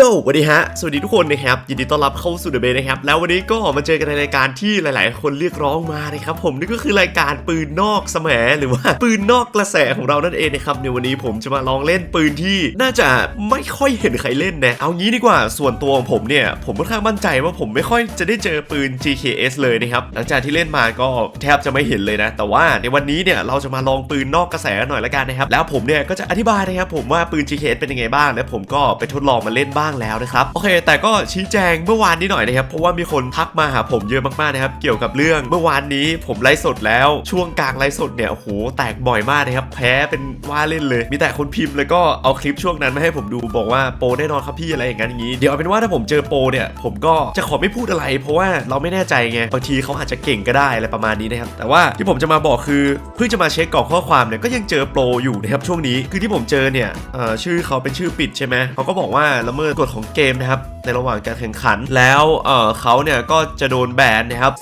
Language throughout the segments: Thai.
โยสวัสดีฮะ สวัสดีทุกคนนะครับ ยินดีต้อนรับเข้าสู่เดอะเบนะครับ แล้ววันนี้ก็มาเจอกันในรายการที่หลาย ๆ คนเรียกร้องมานะครับ ผมนี่ก็คือรายการปืนนอกสมหรือว่าปืนนอกกระแสของเรานั่นเองนะครับในวันนี้ผมจะมาลองเล่นปืนที่น่าจะไม่ค่อยเห็นใครเล่นนะเอางี้ดีกว่าส่วนตัวของผมเนี่ยผมค่อนข้างมั่นใจว่าผมไม่ค่อยจะได้เจอปืน GKS เลยนะครับหลังจากที่เล่นมาก็แทบจะไม่เห็นเลยนะ แต่ว่าในวันนี้เนี่ยเราจะมาลองปืนนอกกระแสหน่อยละกันนะครับแล้วผมเนี่ยก็จะอธิบายนะครับผมว่าปืน GKS เป็นยังไงบ้าง และผมก็ไปทดลองมาเล่นบ้างแล้วนะครับโอเค แต่ก็ชี้แจงเมื่อวานนี้หน่อยนะครับเพราะว่ามีคนทักมาหาผมเยอะมากๆนะครับเกี่ยวกับเรื่องเมื่อวานนี้ผมไลฟ์สดแล้วช่วงกลางไลฟ์สดเนี่ยโอ้โหแตกบ่อยมากนะครับแพ้เป็นว่าเล่นเลย มีแต่คนพิมพ์แล้วก็เอาคลิปช่วงนั้นมาให้ผมดูบอกว่าโปรแน่นอนครับพี่อะไรอย่างนั้นอย่างนี้เดี๋ยวเอาเป็นว่าถ้าผมเจอโปรเนี่ยผมก็จะขอไม่พูดอะไร เพราะว่าเราไม่แน่ใจไงบางทีเขาอาจจะเก่งก็ได้อะไรประมาณนี้นะครับแต่ว่าที่ผมจะมาบอกคือเพิ่งจะมาเช็คกล่องข้อความเนี่ยก็ยังเจอโปรอยู่นะครับช่วงนี้คือที่ผมเจอเนี่ยชื่อเขาเป็นชื่อปิดใช่ไหมเขาก็บอกว่าละเมิดกฎของเกมนะครับในระหว่างการแข่งขัน แล้วเออเขาเนี่ยก็จะโดนแบนนะครับ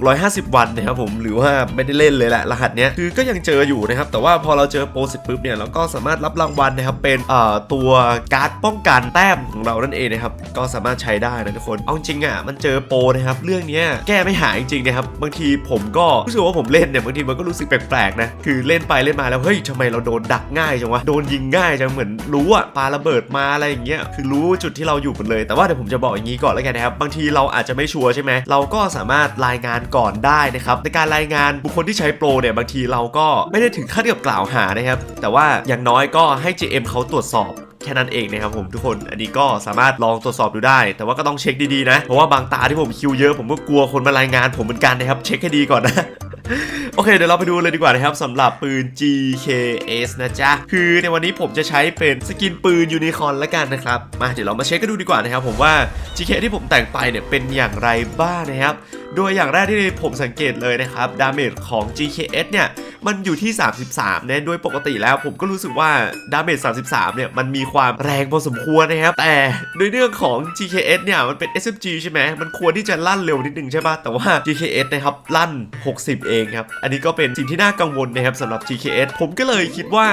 3,650 วันนะครับผมหรือว่าไม่ได้เล่นเลยแหละรหัสเนี้ยคือก็ยังเจออยู่นะครับแต่ว่าพอเราเจอโปรเสร็จปุ๊บเนี่ยเราก็สามารถรับรางวัลนะครับเป็นเอ่อตัวการ์ดป้องกันแต้มของเรานั่นเองนะครับก็สามารถใช้ได้นะทุกคนเอาจริงอะมันเจอโปรนะครับเรื่องเนี้ยแก้ไม่หายจริงๆนะครับบางทีผมก็รู้สึกว่าผมเล่นเนี่ยบางทีมันก็รู้สึกแปลกๆนะคือเล่นไปเล่นมาแล้วเฮ้ยทำไมเราโดนดักง่ายจังวะโดนยิงง่ายจังเหมือนรู้อะปาระเบิดมาอะไรอย่างเงี้ยคือรู้จุดที่เราอยู่หมดเลย แต่ว่าเดี๋ยวผมจะบอกอย่างนี้ก่อนแล้วกันนะครับ บางทีเราอาจจะไม่ชัวร์ใช่ไหมเราก็สามารถรายงานก่อนได้นะครับ ในการรายงานบุคคลที่ใช้โปรเนี่ยบางทีเราก็ไม่ได้ถึงขั้นกับกล่าวหานะครับ แต่ว่าอย่างน้อยก็ให้ GM เขาตรวจสอบแค่นั้นเองนะครับผมทุกคน อันนี้ก็สามารถลองตรวจสอบดูได้ แต่ว่าก็ต้องเช็คดีๆนะ เพราะว่าบางตาที่ผมคิวเยอะผมก็กลัวคนมารายงานผมเหมือนกันนะครับ เช็คให้ดีก่อนนะ โอเคเดี๋ยวเราไปดูเลยดีกว่านะครับสำหรับปืน GKS นะจ๊ะ คือในวันนี้ผมจะใช้เป็นสกินปืนยูนิคอร์นละกันนะครับ มาเดี๋ยวเรามาเช็คกันดูดีกว่านะครับผมว่า GKS ที่ผมแต่งไปเนี่ยเป็นอย่างไรบ้างนะครับ โดยอย่างแรกที่ผมสังเกตเลยนะครับดาเมจของ GKS เนี่ยมันอยู่ที่ 33เนี่ยโดยปกติแล้วผมก็รู้สึกว่าดาเมจ 33 เนี่ยมันมีความแรงพอสมควรนะครับ แต่ด้วยเรื่องของ GKS เนี่ยมันเป็น SMG ใช่ไหมมันควรที่จะลั่นเร็วนิดนึงใช่ปะแต่ว่า GKS นะครับลั่น 60 เองครับ อันนี้ก็เป็นสิ่งที่น่ากังวลนะครับสำหรับ GKS ผมก็เลยคิดว่า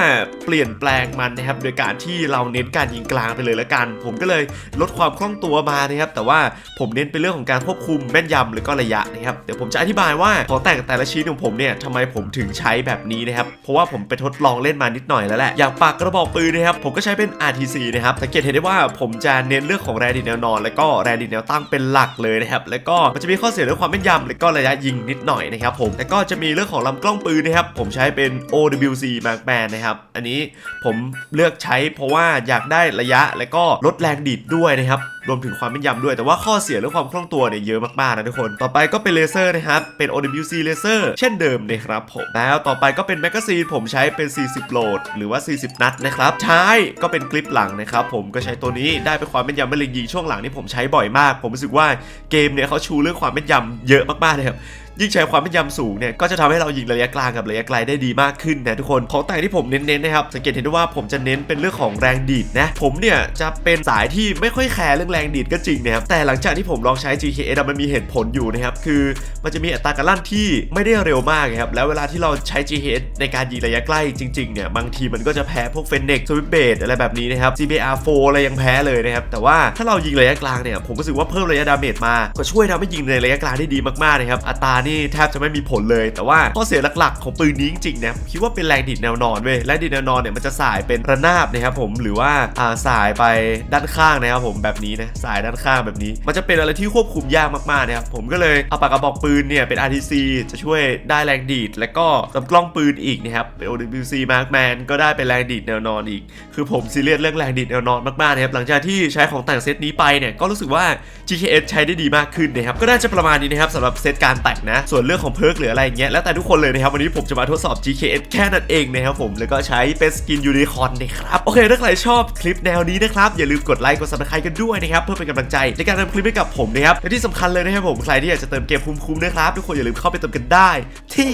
เปลี่ยนแปลงมันนะครับโดยการที่เราเน้นการยิงกลางไปเลยละกัน ผมก็เลยลดความคล่องตัวมานะครับแต่ว่าผมเน้นเป็นเรื่องของการควบคุมแม่นยำหรือก็ระยะนะครับเดี๋ยวผมจะอธิบายว่าของแต่งแต่ละชิ้นของผมเนี่ยทำไมผมถึงใช้แบบนี้นะครับเพราะว่าผมไปทดลองเล่นมานิดหน่อยแล้วแหละอย่างปากกระบอกปืนนะครับผมก็ใช้เป็น RTC นะครับสังเกตเห็นได้ว่าผมจะเน้นเรื่องของแรงดิดแนวนอน และก็แรงดิดแนวตั้งเป็นหลักเลยนะครับแล้วก็มันจะมีข้อเสียเรื่องความแม่นยำและก็ระยะยิงนิดหน่อยนะครับผมแล้วก็จะมีเรื่องของลำกล้องปืนนะครับผมใช้เป็น OWC Markman นะครับอันนี้ผมเลือกใช้เพราะว่าอยากได้ระยะและก็ลดแรงดีดด้วยนะครับรวมถึงความแม่นยำด้วย แต่ว่าข้อเสียเรื่องความคล่องตัวเนี่ยเยอะมากๆนะทุกคน ต่อไปก็เป็นเลเซอร์นะครับ เป็น OWC เลเซอร์เช่นเดิมนะครับผม แล้วต่อไปก็เป็นแมกกาซีนผมใช้เป็น 40 โหลด หรือว่า 40 นัดนะครับใช้ก็เป็นคลิปหลังนะครับผมก็ใช้ตัวนี้ได้เป็นความแม่นยำแม่เล็งยิงช่วงหลังนี่ผมใช้บ่อยมาก ผมรู้สึกว่าเกมเนี่ยเขาชูเรื่องความแม่นยำเยอะมากๆเลยครับ ยิ่งใช้ความแม่นยำสูงเนี่ยก็จะทำให้เรายิงระยะกลางกับระยะไกลได้ดีมากขึ้นนะทุกคนของแต่งที่ผมเน้นๆนะครับสังเกตเห็นได้ว่าผมจะเน้นเป็นเรื่องของแรงดีดนะผมเนี่ยจะเป็นสายที่ไม่ค่อยแคร์เรื่องแรงดีดก็จริงนะครับแต่หลังจากที่ผมลองใช้ GKS มันมีเหตุผลอยู่นะครับคือมันจะมีอัตราการลั่นที่ไม่ได้เร็วมากครับแล้วเวลาที่เราใช้ GKS ในการยิงระยะใกล้จริงๆเนี่ยบางทีมันก็จะแพ้พวกเฟนเน็กสวิปเบดอะไรแบบนี้นะครับ CBR4 อะไรยังแพ้เลยนะครับแต่ว่าถ้าเรายิงระยะกลางเนี่ยผมรู้สึกว่าเพิ่มระยะดาเมจมาก็ช่วยทำให้ยิงในระยะกลางได้ดีมากๆนะครับอัตรานีแทบจะไม่มีผลเลย แต่ว่าข้อเสียหลักๆ ของปืนนี้จริงๆนะผมคิดว่าเป็นแรงดีดแนวนอนเว้ยแรงดีดแนวนอนเนี่ยมันจะสายเป็นระนาบนะครับผมหรือว่าอ่าสายไปด้านข้างนะครับผมแบบนี้นะสายด้านข้างแบบนี้ มันจะเป็นอะไรที่ควบคุมยากมากๆนะครับผมก็เลยเอาปากกระบอกปืนเนี่ยเป็น RTC จะช่วยได้แรงดีด และก็ลำกล้องปืนอีกนะครับเป็น OWC Markman ก็ได้เป็นแรงดีดแนวนอนอีก คือผมซีเรียสเรื่องแรงดีดแนวนอนมากๆนะครับหลังจากที่ใช้ของแต่งเซตนี้ไปเนี่ยก็รู้สึกว่า GKS ใช้ได้ดีมากขึ้นนะครับก็น่าจะประมาณนี้นะครับสำหรับเซตการแต่งนะ ส่วนเรื่องของเพิร์กหรืออะไรอย่างเงี้ยแล้วแต่ทุกคนเลยนะครับวันนี้ผมจะมาทดสอบ GKS แค่นั้นเองนะครับผมแล้วก็ใช้เป็นสกินยูนิคอร์นนะครับโอเคถ้าใครชอบคลิปแนวนี้นะครับอย่าลืมกดไลค์กดซับสไครต์กันด้วยนะครับเพื่อเป็นกำลังใจในการทำคลิปให้กับผมนะครับและที่สำคัญเลยนะครับผมใครที่อยากจะเติมเกมคุ้มๆนะครับทุกคนอย่าลืมเข้าไปเติมกันได้ที่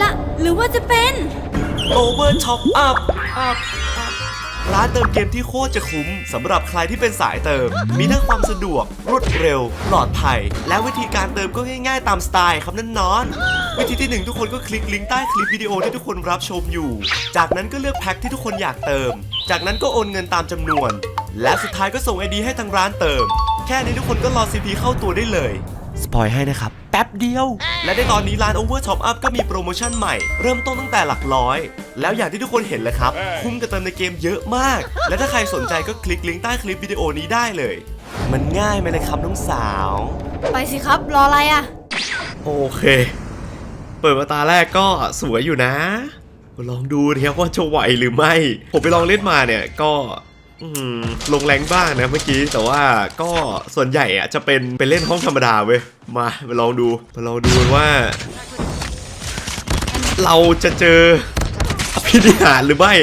ละหรือว่าจะเป็น Over Top Up Up Up ร้านเติมเกมที่โคตรจะคุ้มสำหรับใครที่เป็นสายเติม มีทั้งความสะดวก รวดเร็ว ปลอดภัย และวิธีการเติมก็ง่ายๆ ตามสไตล์ครับนั่นนอน วิธีที่หนึ่งทุกคนก็คลิกลิงก์ใต้คลิปวิดีโอที่ทุกคนรับชมอยู่ จากนั้นก็เลือกแพ็คที่ทุกคนอยากเติม จากนั้นก็โอนเงินตามจำนวน และสุดท้ายก็ส่งไอดีให้ทางร้านเติม แค่นี้ทุกคนก็รอ CP เข้าตัวได้เลย สปอยให้นะครับ แป๊บเดียว และในตอนนี้ร้าน Over Top Up ก็มีโปรโมชั่นใหม่ เริ่มต้นตั้งแต่หลักร้อย แล้วอย่างที่ทุกคนเห็นเลยครับ คุ้มกับเติมในเกมเยอะมาก และถ้าใครสนใจก็คลิกลิงก์ใต้คลิปวิดีโอนี้ได้เลย มันง่ายไหมเลยครับน้องสาว ไปสิครับรออะไรอะ โอเค เปิดมาตาแรกก็สวยอยู่นะ ลองดูนะครับว่าจะไหวหรือไม่ ผมไปลองเล่นมาเนี่ยก็อืม ลงแรงบ้างนะเมื่อกี้แต่ว่าก็ส่วนใหญ่อะจะเป็นเป็นเล่นห้องธรรมดาเว้ยมาไปลองดูมาลองดูว่า เราจะเจออภินิหารหรือไม่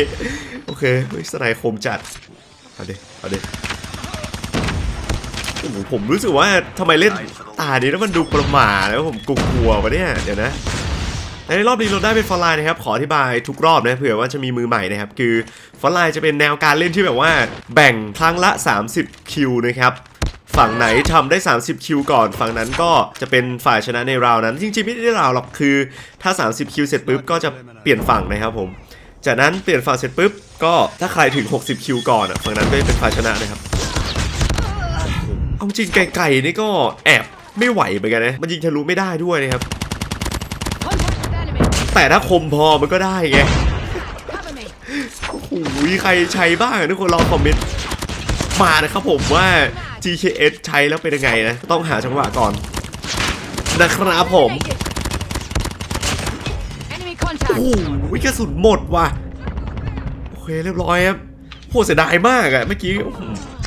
โอเคเฮ้ยสไนคมจัด เอาดิเอาดิโอ้โหผมรู้สึกว่าทำไมเล่นตานี้แล้วมันดูประหม่าแล้วผมกลัวๆวะเนี่ย เดี๋ยวนะ ในรอบนี้เราได้เป็นฟอนไลน์นะครับ ขออธิบายทุกรอบนะเผื่อว่าจะมีมือใหม่นะครับ คือฟอนไลน์จะเป็นแนวการเล่นที่แบบว่า แบ่งครั้งละ 30 คิวนะครับฝั่งไหนทำได้ 30 คิวก่อน ฝั่งนั้นก็จะเป็นฝ่ายชนะในราวนั้น จริงๆ ไม่ได้ราวหรอกคือถ้า 30 คิวเสร็จปุ๊บก็จะเปลี่ยนฝั่งนะครับผม จากนั้นเปลี่ยนฝั่งเสร็จปุ๊บก็ถ้าใครถึง 60 คิวก่อนฝั่งนั้นก็จะเป็นฝ่ายชนะนะครับ เอาจริงไก่ๆนี่ก็แอบไม่ไหวเหมือนกันนะ มันยิงทะลุไม่ได้ด้วยนะครับ แต่ถ้าคมพอมันก็ได้ไงโอ้โหใครใช้บ้างทุกคนลองคอมเมนต์มานะครับผมว่า GKS ใช้แล้วเป็นยังไงนะ ต้องหาจังหวะก่อน นะครับผมโอ้ contact. โหกระสุนหมดว่ะโอเคเรียบร้อยครับโหเสียดายมากอะเมื่อกี้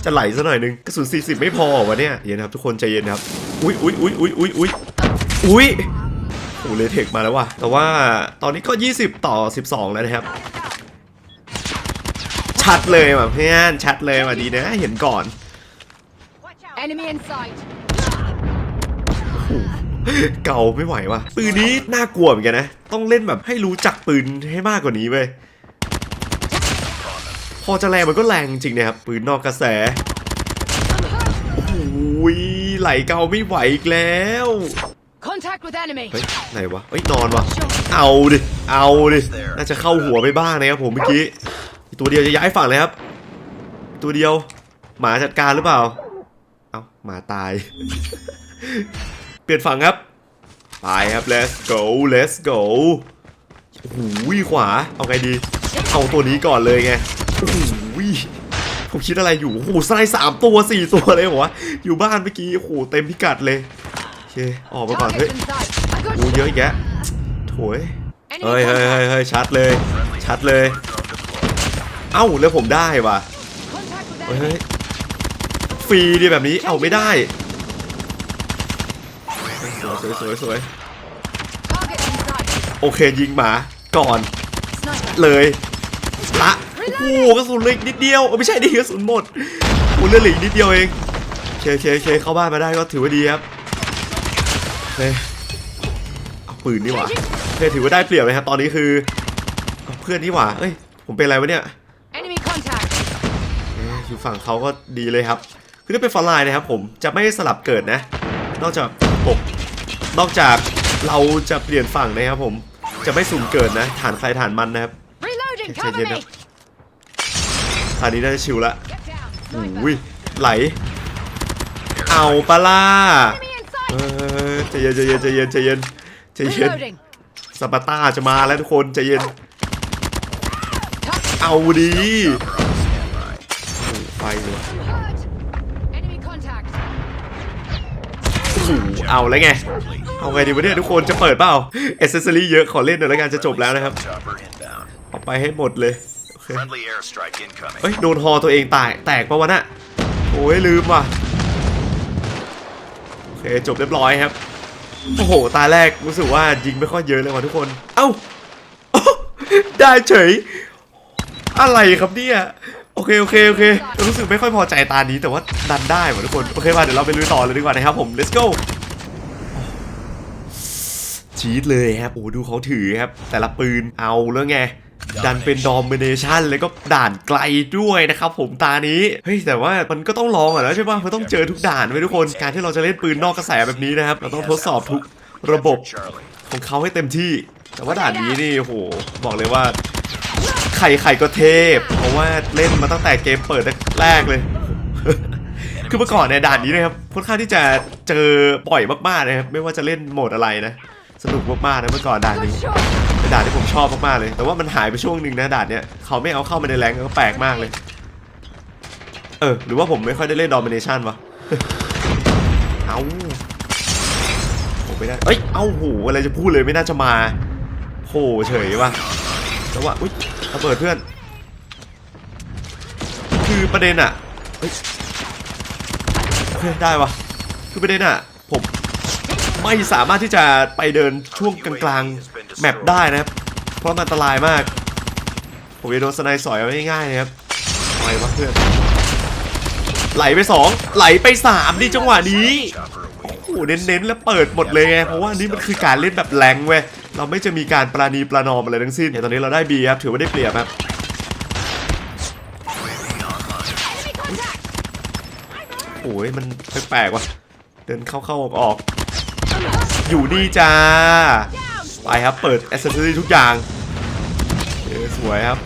จะไหลซะหน่อยนึงกระสุน40 ไม่พอวะเนี่ยเยวนครับทุกคนใจเย็นครับ อุ้ยอุ้ยอุ้ยอุ้ยอุ้ยอุ้ยอุ้ย โอ้เลเทคมาแล้วว่ะ แต่ว่าตอนนี้ก็ 20 ต่อ 12 แล้วนะครับ ชัดเลยว่ะเพื่อน ชัดเลยว่ะดีนะ เห็นก่อน Enemy in sight. เก่าไม่ไหวว่ะ ปืนนี้น่ากลัวเหมือนกันนะ ต้องเล่นแบบให้รู้จักปืนให้มากกว่านี้เว้ย พอจะแรงมันก็แรงจริงๆนะครับ ปืนนอกกระแสโอ้โหไหลเกาไม่ไหวอีกแล้ว Contact with enemy. เฮ้ยไหนวะเฮ้ยนอนวะเอาดิ เอาดิ น่าจะเข้าหัวไปบ้างนะครับผมเมื่อกี้อีกตัวเดียวจะย้ายฝั่งเลยครับ ตัวเดียว หมาจัดการหรือเปล่า เอาหมาตาย เปลี่ยนฝั่งครับ ไปครับ let's go let's go โอ้โหขวา เอาไงดี เอาตัวนี้ก่อนเลยไง โอ้โหผมคิดอะไรอยู่ โอ้โหสไลด์สามตัวสี่ตัวเลยเหรอวะ อยู่บ้านเมื่อกี้ โอ้โห เต็มพิกัดเลยโอเคออกมาก่อนเฮ้ย Target in sight. I got โอ้เยอะอีกแยะโถย Enemy เฮ้ยเฮ้ยเฮ้ย contact. เฮ้ยชัดเลย ชัดเลย เอ้าแล้วผมได้ว่ะ Contact with เฮ้ยเฮ้ enemy. ยฟรีดีแบบนี้เอาไม่ได้ สวยสวยสวยสวย Target in sight. โอเคยิงหมาก่อน Sniper. เลยละโอ้โหกระสุนเหลืออีกนิดเดียวเออไม่ใช่ดิกระสุนหมดโอ้เลือดเหลืออีกนิดเดียวเองโอเคโอเคโอเคเข้าบ้านมาได้ก็ถือว่าดีครับโอ เคเอาปืนนี่หว่าโอเคถือว่าได้เปรียบเลยครับตอนนี้คือเอาเพื่อนนี่หว่าเอ้ยผมเป็นอะไรวะเนี่ย Enemy contact. เอ๊ะอยู่ฝั่งเขาก็ดีเลยครับ คือถ้าเป็นฟอนไลน์นะครับผมจะไม่สลับเกิดนะ นอกจากปกนอกจากเราจะเปลี่ยนฝั่งนะครับผมจะไม่สุ่มเกิดนะ ฐานใครฐานมันนะครับ Reloading. Okay, Cover yeah, me. ฐานนี้น่าจะชิวละ Get down. โอ้ย Sniper. ไหล เอาปะล่า Enemy in เอ sight. อใจเย็นใจเย็นใจเย็นใจเย็นใจเย็น Reloading. สปาร์ต้าจะมาแล้วทุกคนใจเย็น Touch. เอาดีโอ้ไฟเลยว่ะ Hurt. Enemy contact. โอ้โหเอาแล้วไง เอาไงดีวะเนี่ยทุกคนจะเปิดเปล่าเอเซสซอรี่เยอะขอเล่นหน่อยแล้วกันจะจบแล้วนะครับ Chopper inbound. เอาไปให้หมดเลยโอเค Friendly airstrike incoming. เอ้ยโดนฮอตัวเองตายแตกปะวะน่ะโอ้ยลืมว่ะโอ เคจบเรียบร้อยครับ โอ้โห ตาแรกรู้สึกว่ายิงไม่ค่อยเยอะเลยว่ะทุกคน เอ้า ได้เฉย อะไรครับเนี่ย โอเค โอเค โอเค รู้สึกไม่ค่อยพอใจตานี้แต่ว่าดันได้ว่ะทุกคน โอเคมาเดี๋ยวเราไปลุยต่อเลยดีกว่านะครับผม let's go ชีดเลยครับ โอ้ดูเขาถือครับ แต่ละปืน เอาแล้วไง ดันเป็นดอมเ n เนชันแล้วก็ด่านไกลด้วยนะครับผมตานี้เฮ้ยแต่ว่ามันก็ต้องลองอะนะใช่ป่ะมันต้องเจอทุกด่านไว้ทุกคนการที่เราจะเล่นปืนนอกกระแสแบบนี้นะครับเราต้องทดสอบทุกระบบ Charlie. ของเขาให้เต็มที่ แต่ว่าด่านนี้นี่โอ้โหบอกเลยว่าใครใครก็เทพ เพราะว่าเล่นมาตั้งแต่เกมเปิดแรกเลย คือเมื่อก่อนเนี่ยด่านนี้นะครับค่อนข้างที่จะเจอบ่อยมากๆนะครับไม่ว่าจะเล่นโหมดอะไรนะ สนุกมากๆนะเมื่อก่อนด่านนี้ Good shot. เป็นด่านที่ผมชอบมากๆเลย แต่ว่ามันหายไปช่วงหนึ่งนะด่านเนี้ยเขาไม่เอาเข้ามาในแรงก็แปลกมากเลย เออ หรือว่าผมไม่ค่อยได้เล่นดอมิเนชันวะ เอาผมไม่ได้ เอ้ย เอาโหอะไรจะพูดเลยไม่น่าจะมาโผเฉยว่ะแต่ว่า อุ้ยระเบิดเพื่อน คือประเด็นอะเฮ้ยโอเคได้วะคือประเด็นอะผมไม่สามารถที่จะไปเดินช่วงกลางๆ แมปได้นะครับ เพราะมันอันตรายมาก ผมจะโดนสไนด์สอยเอาง่ายๆนะครับอะไรวะเพื่อน ไหลไปสองไหลไปสามดิจังหวะนี้ Chopper โอ้ away. โห เน้นๆ แล้วเปิดหมดเลยไง เพราะว่านี่มันคือการเล่นแบบแรงเว้ย เราไม่จะมีการปราณีประนอมอะไรทั้งสิ้นเดี๋ยวตอนนี้เราได้บีครับ ถือว่าได้เปรียบครับโอ้ยมันแปลกๆว่ะ เดินเข้าๆออกๆอยู่นี่จ้า ไปครับ เปิดอ c เซสซอรี่ทุกอย่างสวยครับ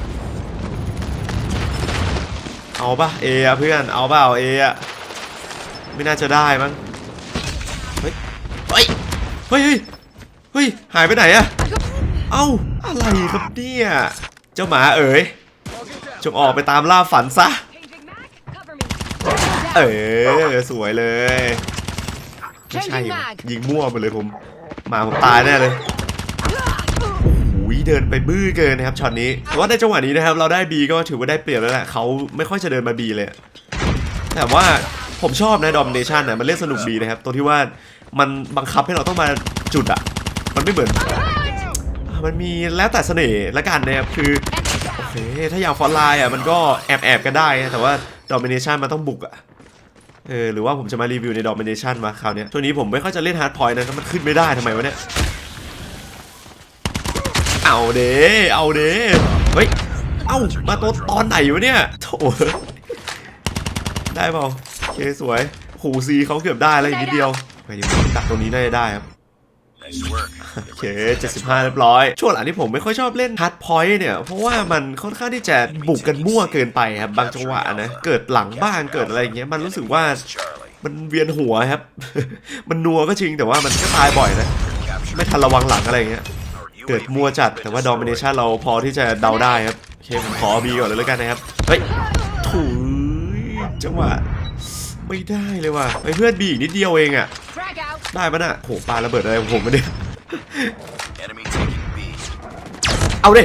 เอาปะเอะเพื่อน เอาเปล่าเอะไม่น่าจะได้มั้ง เฮ้ย เฮ้ย เฮ้ย เฮ้ย หายไปไหนอะเอ้า อะไรครับเนี่ย เจ้าหมาเอ๋ย จงออกไปตามล่าฝันซะ เออสวยเลย ไม่ใช่ ยิงมั่วไปเลยผม หมาผมตายแน่เลย โอ้ยเดินไปบื้อเกินนะครับช็อตนี้แต่ว่าในจังหวะนี้นะครับเราได้บีก็ถือว่าได้เปรียบแล้วแหละเขาไม่ค่อยจะเดินมาบีเลย แต่ว่าผมชอบนะดอมเนชันนะมันเล่นสนุกดีนะครับตรงที่ว่ามันบังคับให้เราต้องมาจุดอะมันไม่เหมือนมันมีแล้วแต่เสน่ห์ละกันนะครับคือโอเคถ้าอย่างฟอนไลน์อะมันก็แอบแอบกันได้นะแต่ว่าดอมเนชันมันต้องบุกอะเออหรือว่าผมจะมารีวิวใน Domination มาคราวนี้ช่วงนี้ผมไม่ค่อยจะเล่น Hard Point นะมันขึ้นไม่ได้ทำไมวะเนี่ย เอาเด้เอาเด้เฮ้ย เอ้า มาตัวตอนไหนวะเนี่ยโถได้เปล่าโอเคสวยหูซีเขาเกือบได้แล้วอีกนิดเดียวไปดิดักตรงนี้น่าจะได้ครับ Nice work. โอเค75เรียบร้อย ช่วงหลังที่ผมไม่ค่อยชอบเล่น hard point เนี่ย เพราะว่ามันค่อนข้างที่จะบุกกันมั่วเกินไปครับ บางจังหวะนะ เกิดหลังบ้างเกิดอะไรอย่างเงี้ย มันรู้สึกว่ามันเวียนหัวครับ มันนัวก็จริงแต่ว่ามันก็ตายบ่อยนะ ไม่ทันระวังหลังอะไรอย่างเงี้ย กิดมัวจัด แต่ว่า destroyed. domination เราพอที่จะเดาได้ครับโอเคผมขอบีก่อนเลยแล้วกันนะครับ เฮ้ยถุยจังหวะไม่ได้เลยว่ะไอ้เพื่อนบีอีกนิดเดียวเองอะได้ปะน่ะโหปาระเบิดอะไรของผมมาเนี่ยเอาดิ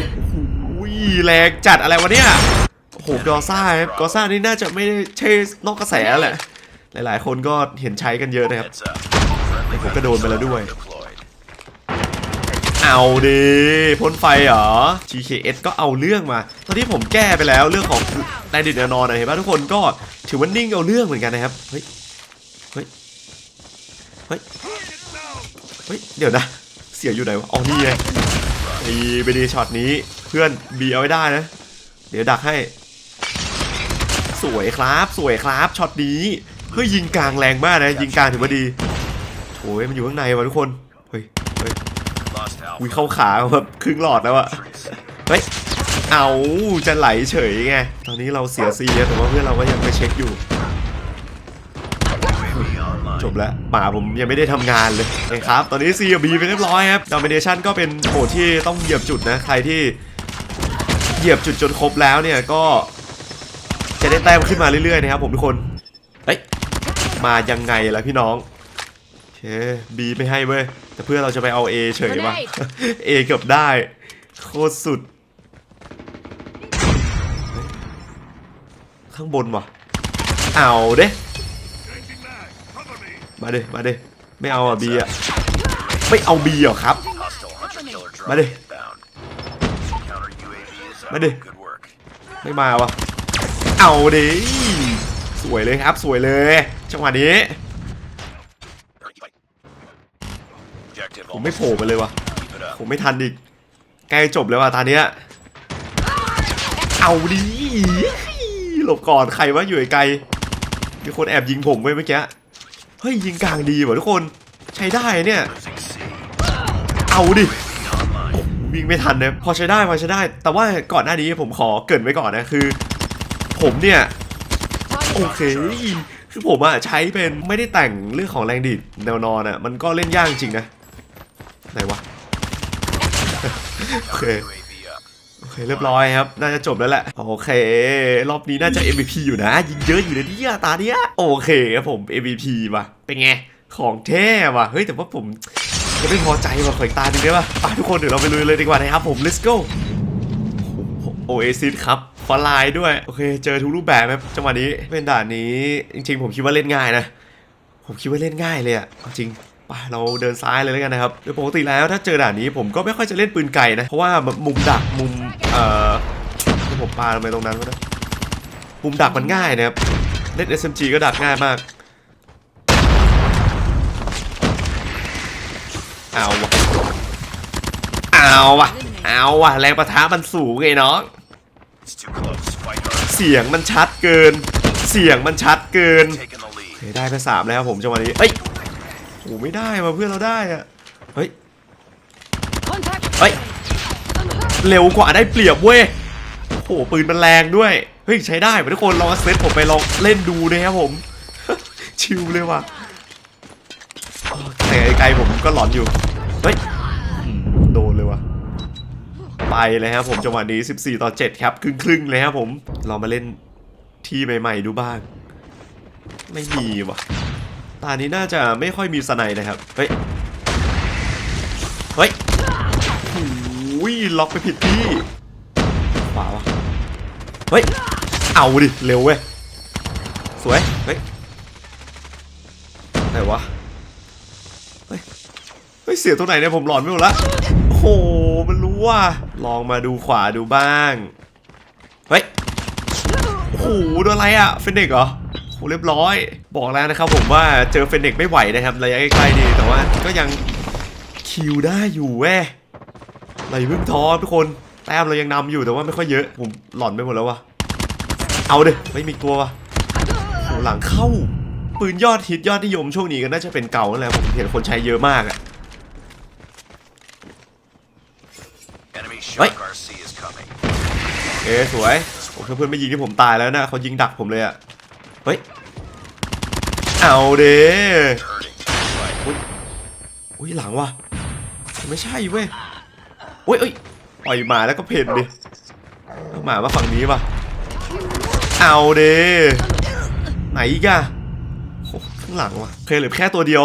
โอ้ยแรงจัดอะไรวะเนี่ยโอ้โหกอซ่าครับกอซ่านี่น่าจะไม่ได้ใช่นอกกระแสแหละ หลายๆ คนก็เห็นใช้กันเยอะนะครับผมก็โดนไปแล้วด้วย เอาดิพ่นไฟเหรอ GKS ก็เอาเรื่องมา ตอนที่ผมแก้ไปแล้วเรื่องของนายดิดนวนอนนะเห็นป่ะทุกคนก็ถือว่านิ่งเอาเรื่องเหมือนกันนะครับ เฮ้ย เฮ้ย เฮ้ย เฮ้ย เดี๋ยวนะ เสียงอยู่ไหนวะ อ๋อ นี่ไงดีไปดีช็อตนี้เพื่อนบีเอาไว้ได้นะ เดี๋ยวดักให้ สวยครับ สวยครับช็อตนี้เฮ้ยยิงกลางแรงมากนะ ยิงกลางถือว่าดีโอ้ยมันอยู่ข้างในวะทุกคน เฮ้ย เฮ้ย Lost อุ้ย Alpha. เข้าขาแบบครึ่งหลอดแล้วอะเฮ้ยเอาจะไหลเฉยไง ตอนนี้เราเสียซีอะแต่ว่าเพื่อนเราก็ยังไปเช็คอยู่ UAV online. จบแล้วป่าผมยังไม่ได้ทำงานเลยนะครับ ตอนนี้ C กับ B ไปเรียบร้อยครับ Domination ก็เป็นโหมดที่ต้องเหยียบจุดนะ ใครที่เหยียบจุดจนครบแล้วเนี่ยก็ จะได้แต้มขึ้นมาเรื่อยๆนะครับผมทุกคน เฮ้ย มายังไงล่ะพี่น้องโอเค B ไม่ให้เว้ย แต่เพื่อนเราจะไปเอา A เฉยว่ะ A เกือบได้ โคตรสุด ข้างบนว่ะ เอาเด้มาดิมาดิไม่เอาอะบีอะ ไม่เอาบีเหรอครับ Hostile hunter killer drone Buddy. inbound. Counter UAV is up. Buddy. Good work. ไม่มาวะเอาดิสวยเลยครับ สวยเลยจังหวะนี้ ผมไม่โผล่ไปเลยวะผมไม่ทันอีกใกล้จบแล้วว่ะตอนเนี้ยเอาดิหลบก่อนใครวะอยู่ไกลมีคนแอบยิงผมไว้เมื่อกี้เฮ้ยยิงกลางดีว่ะทุกคนใช้ได้เนี่ย เอาดิวิ่งไม่ทันนะพอใช้ได้พอใช้ได้ แต่ว่าก่อนหน้านี้ผมขอเกินไว้ก่อนนะคือ ผมเนี่ยโอเคคือผมอะใช้เป็นไม่ได้แต่งเรื่องของแรงดีดแนวนอนอะมันก็เล่นยากจริงนะ ไหนวะ โอเค โอเค เรียบร้อยครับ น่าจะจบแล้วแหละ โอเค รอบนี้น่าจะ MVP อยู่นะ ยิงเยอะอยู่นะเนี่ยตาเนี้ย โอเคครับผม MVP ว่ะ เป็นไง ของแท้ว่ะ เฮ้ย แต่ว่าผมยังไม่พอใจว่ะขออีกตาหนึ่งได้ป่ะไปทุกคนเดี๋ยวเราไปลุยเลยดีกว่านะครับผม let's go โอเอซิสครับฟลายด้วย โอเค เจอทุกรูปแบบครับจังหวะนี้เป็นด่านนี้ จริง ๆ ผมคิดว่าเล่นง่ายนะ ผมคิดว่าเล่นง่ายเลยอะจริง ไปเราเดินซ้ายเลยแล้วกันนะครับโดยปกติแล้วถ้าเจอด่านนี้ผมก็ไม่ค่อยจะเล่นปืนไกลนะ เพราะว่ามุมดักมุมเอ่อที่ผมปาลงไปตรงนั้นก็ได้มุมดักมันง่ายนะครับเล่น SMG ก็ดักง่ายมากเอาวะเอาวะเอาวะแรงประทะมันสูงไงน้องเสียงมันชัดเกิน เสียงมันชัดเกินได้ไปสามแล้วผมจังหวะนี้เอ้ย โอ้ไม่ได้มาเพื่อนเราได้อะเฮ้ย Contact. เฮ้ยเร็วกว่าได้เปรียบเว้ยโอ้โหปืนมันแรงด้วยเฮ้ยใช้ได้ว่ะทุกคนลองเอาเซตผมไปลองเล่นดูนะครับผม ชิลเลยว่ะแต่ไกลๆผมก็หลอนอยู่เฮ้ยอืมโดนเลยว่ะไปเลยครับผมจังหวะนี้ 14 ต่อ 7 ครับ ครึ่งครึ่งๆเลยครับผม เรามาเล่นที่ใหม่ ๆ ดูบ้าง ไม่มีว่ะตานี้น่าจะไม่ค่อยมีสไนด์นะครับ เฮ้ย เฮ้ยโอ้ยล็อกไปผิดที่ขวาวะเฮ้ย เอาดิ เร็วเว้ย สวย เฮ้ยไหนวะ เฮ้ย เฮ้ย เสียตัวไหนเนี่ยผมหลอนไม่หมดละโอ้โห มันรู้ว่า ลองมาดูขวาดูบ้าง เฮ้ย โอ้โหโดนอะไรอะเฟนเด็กเหรอ หเรียบร้อย บอกแล้วนะครับผมว่าเจอเฟนเด็กไม่ไหวนะครับระยะใกล้ๆนี่แต่ว่าก็ยังคิวได้อยู่เว้ยเราอย่าเพิ่งท้อทุกคนแต้มเรายังนำอยู่แต่ว่าไม่ค่อยเยอะ ผมหลอนไปหมดแล้ววะเอาดิไม่มีตัววะโหหลังเข้าปืนยอดฮิตยอดนิยมช่วงนี้ก็น่าจะเป็นเก่านั่นแหละผมเห็นคนใช้เยอะมากอะ Enemy Wait. Shark RC is coming. โอเคสวยโอ้ถ้าเพื่อนไม่ยิงที่ผมตายแล้วนะเขายิงดักผมเลยอะเฮ้ย เอาเด้ Hurting. Right. อุ้ยหลังว่ะไม่ใช่เว้ยโอ้ยเอ้ยปล่อยหมาแล้วก็เพนดิเอาหมามาฝั่งนี้ป่ะเอาเด้ไหนอีกอะข้างหลังว่ะเคยเหลือแค่ตัวเดียว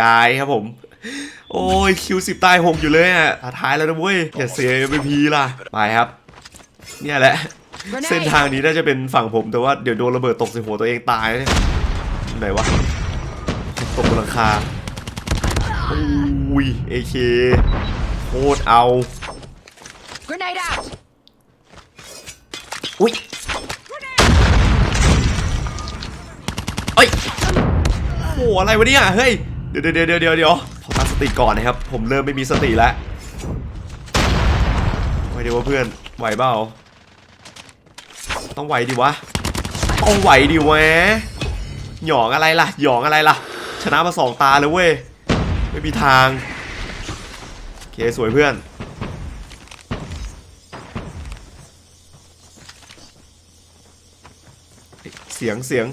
ยายครับผม โอ้ยคิวสิบตายหกอยู่เลยอะอะท้ายแล้วนะเว้ยอย่าเสียไปพีล่ะไปครับ เนี่ยแหละ เส้นทางนี้น่าจะเป็นฝั่งผมแต่ว่าเดี๋ยวโดนระเบิดตกใส่หัวตัวเองตายเนี่ย ไหนวะตกบนหลังคาอุ้ยเอเคโคตรเอา Grenade out. อุ้ยเอ้ยโหอะไรวะเนี่ยเฮ้ย เดี๋ยวเดี๋ยวเดี๋ยวเดี๋ยวเดี๋ยวขอตั้งสติก่อนนะครับ ผมเริ่มไม่มีสติแล้วไหวดีวะเพื่อนไหวเปล่าต้องไหวดิวะต้องไหวดิวะ หยองอะไรล่ะ หยองอะไรล่ะ ชนะมาสองตาเลยเว้ย ไม่มีทาง โอเค สวยเพื่อนเสียงเสียง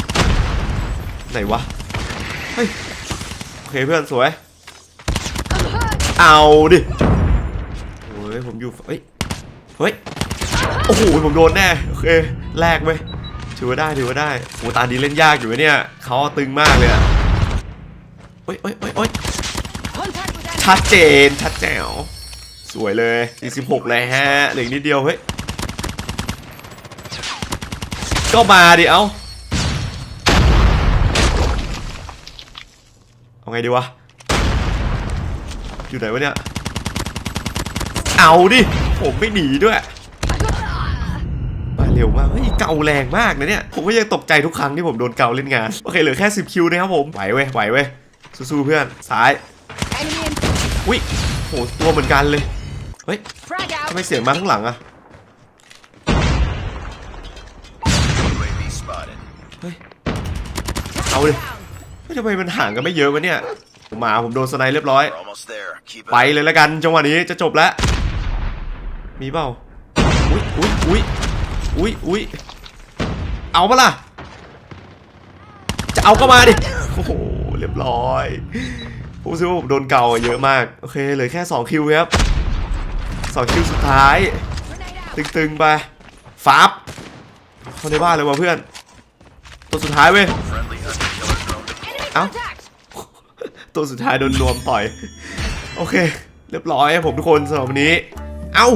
ไหนวะ เฮ้ย โอเคเพื่อนสวย เอาดิโอ้ยผมอยู่ เฮ้ย เฮ้ย โอ้โห ผมโดนแน่ โอเค แลกไหม ถือว่าได้ถือว่าได้โอ้ตาดีเล่นยากอยู่นะเนี่ยเขาตึงมากเลยอะเฮ้ยเฮ้ยเฮ้ยเฮ้ยชัดเจนชัดแจ๋วสวยเลย 46 เลยฮะเหลืออกนิดเดียวเฮ้ยก็มาดิเอาเอาไงดีวะ อยู่ไหนวะเนี่ย เอาดิ ผมไม่หนีด้วย เร็วมากเฮ้ยเกาแรงมากนะเนี่ยผมก็ยังตกใจทุกครั้งที่ผมโดนเกาเล่นงานโอเคเหลือแค่ 10 คิวนะครับผมไหวเว้ยไหวเว้ยสู้ๆเพื่อนซ้ายอุ้ยโหตัวเหมือนกันเลยเฮ้ยทำไมเสียงมาข้างหลังอะ UAV spotted. เอาเลยทำไมมันห่างกันไม่เยอะวะเนี่ยมาผมโดนสไนเรียบร้อย ไปเลยละกันจังหวะนี้จะจบแล้ว มีเปล่า อุ้ยอุ้ยอุ้ย อุ้ยอุ้ยเอาปะล่ะ จะเอาก็มาดิ โอ้โห เรียบร้อย ผมรู้สึกว่าผมโดนเก่าเยอะมาก โอเคเหลือแค่ 2 คิวครับ 2 คิวสุดท้าย ตึงๆไปฟับเข้าในบ้านเลยว่ะเพื่อน ตัวสุดท้ายเว้ย Friendly hunter killer drone deployed. Enemy Ow. contact. ตัวสุดท้ายโดนนวมต่อย โอเค เรียบร้อยครับผมทุกคนสำหรับวันนี้ เอ้า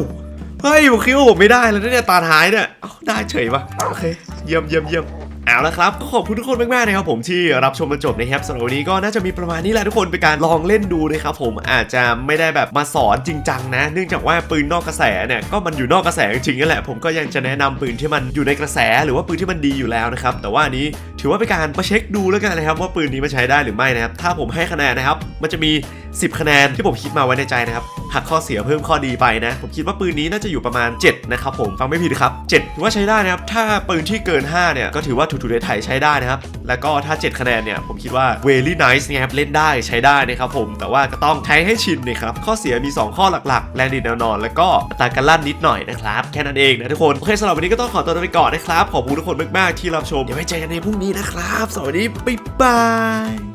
เฮ้ยผมคิดว่าผมไม่ได้แล้วเนี่ยตาท้ายเนี่ยเอ้าได้เฉยปะโอเค เยี่ยมเยี่ยมเยี่ยมเอาละครับก็ขอบคุณทุกคนมากๆนะครับผมที่รับชมมาจบนะครับสำหรับวันนี้ก็น่าจะมีประมาณนี้แหละทุกคนเป็นการลองเล่นดูนะครับผมอาจจะไม่ได้แบบมาสอนจริงจังนะ เนื่องจากว่าปืนนอกกระแสเนี่ยก็มันอยู่นอกกระแสจริงๆนั่นแหละผมก็ยังจะแนะนำปืนที่มันอยู่ในกระแส หรือว่าปืนที่มันดีอยู่แล้วนะครับแต่ว่านี้ ถือว่าเป็นการมาเช็คดูแล้วกันนะครับ ว่าปืนนี้มันใช้ได้หรือไม่นะครับ ถ้าผมให้คะแนนนะครับ มันจะมี 10 คะแนนที่ผมคิดมาไว้ในใจนะครับหักข้อเสียเพิ่มข้อดีไปนะ ผมคิดว่าปืนนี้น่าจะอยู่ประมาณ 7 นะครับผมฟังไม่ผิดครับ 7 ถือว่าใช้ได้นะครับ ถ้าปืนที่เกิน 5 เนี่ย ก็ถือว่าถูๆไทยใช้ได้นะครับ แล้วก็ถ้า 7 คะแนนเนี่ย ผมคิดว่า very nice นี่ยครับเล่นได้ใช้ได้นะครับผมแต่ว่าก็ต้องใช้ให้ชินนะครับ ข้อเสียมี 2 ข้อหลักๆ แรงดีดแนวนอน แล้วก็อัตาการลั่นนิดหน่อยนะครับแค่นั้นเองนะทุกคนโอเคสำหรับวันนี้ก็ต้องขอตัวไปก่อนนะครับขอบคุณทุกคนมากๆที่รับชมเดี๋ยวไว้เจอกันในพรุ่งนี้นะครับ สวัสดีบ๊ายบาย